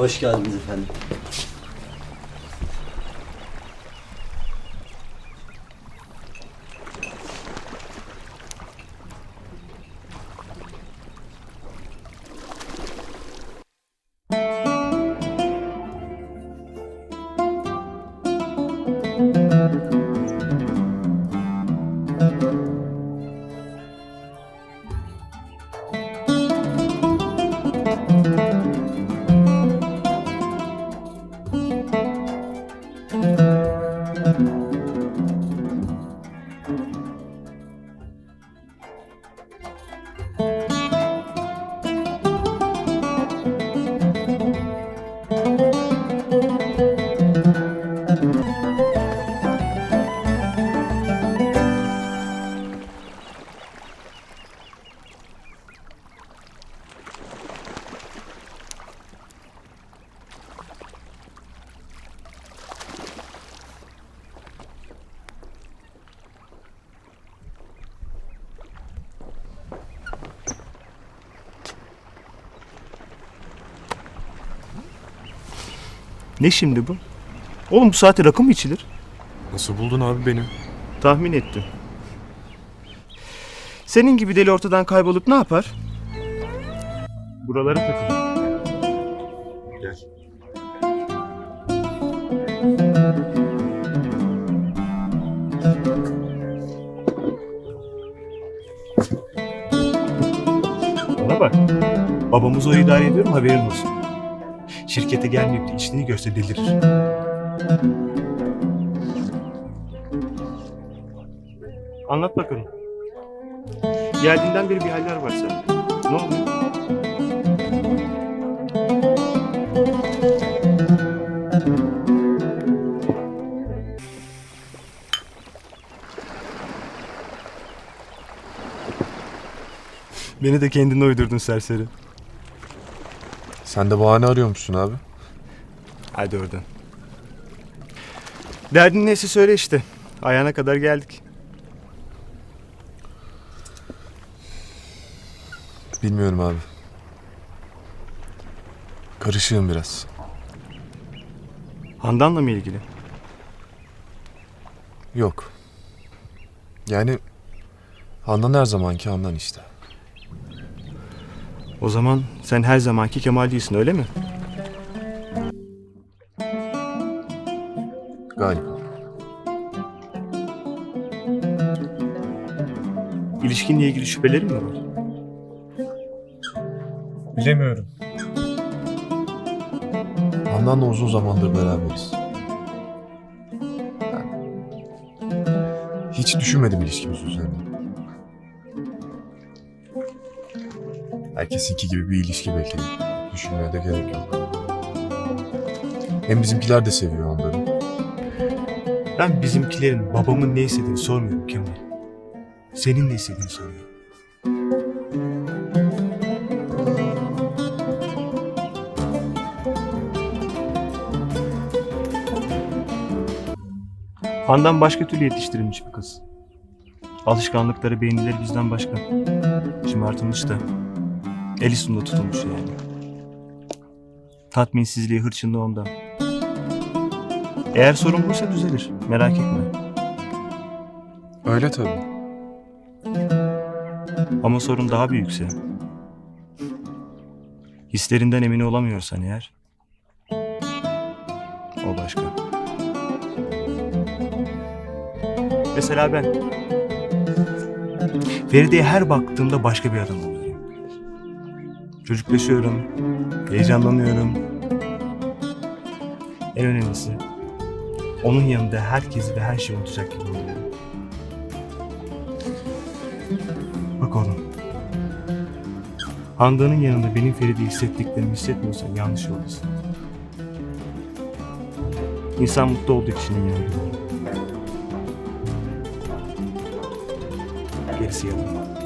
Hoş geldiniz efendim. Ne şimdi bu? Oğlum bu saatte rakı mı içilir? Nasıl buldun abi beni? Tahmin ettim. Senin gibi deli ortadan kaybolup ne yapar? Buralara takılır. Gel. Bana bak. Babamız o idare ediyorum haberin olsun. Şirkete gelmeyip de içtiğini görse. Anlat bakalım. Geldiğinden beri bir haller var sende. Ne oluyor? Beni de kendine uydurdun serseri. Sen de bahane arıyormuşsun abi. Hadi oradan. Derdin neyse söyle işte. Ayağına kadar geldik. Bilmiyorum abi. Karışığım biraz. Handan'la mı ilgili? Yok. Yani Handan her zamanki Handan işte. O zaman sen her zamanki Kemal değilsin öyle mi? Galiba. İlişkinle ilgili şüphelerin mi var? Bilemiyorum. Handan'la uzun zamandır beraberiz. Yani hiç düşünmedim ilişkimiz üzerine. Herkesinki gibi bir ilişki belki. Düşünmeye de gerek yok. Hem bizimkiler de seviyor onları. Ben bizimkilerin babamın ne istediğini sormuyorum Kemal. Senin ne istediğini soruyorum. Handan başka türlü yetiştirilmiş bir kız. Alışkanlıkları, beğenileri bizden başka. Şımartılmış da. El üstünde tutulmuş yani. Tatminsizliği, hırçınlığı ondan. Eğer sorun buysa düzelir. Merak etme. Öyle tabii. Ama sorun daha büyükse. Hislerinden emin olamıyorsan eğer. O başka. Mesela ben. Feride'ye her baktığımda başka bir adam oluyorum. Çocuklaşıyorum. Heyecanlanıyorum. En önemlisi onun yanında herkesi ve her şeyi unutacak gibi oluyorum. Bak oğlum. Handan'ın yanında benim Feride'yi hissettiklerimi hissetmiyorsan yanlış yoldasın. İnsan mutlu olduğu kişinin yanında olur. Gerisi yalan.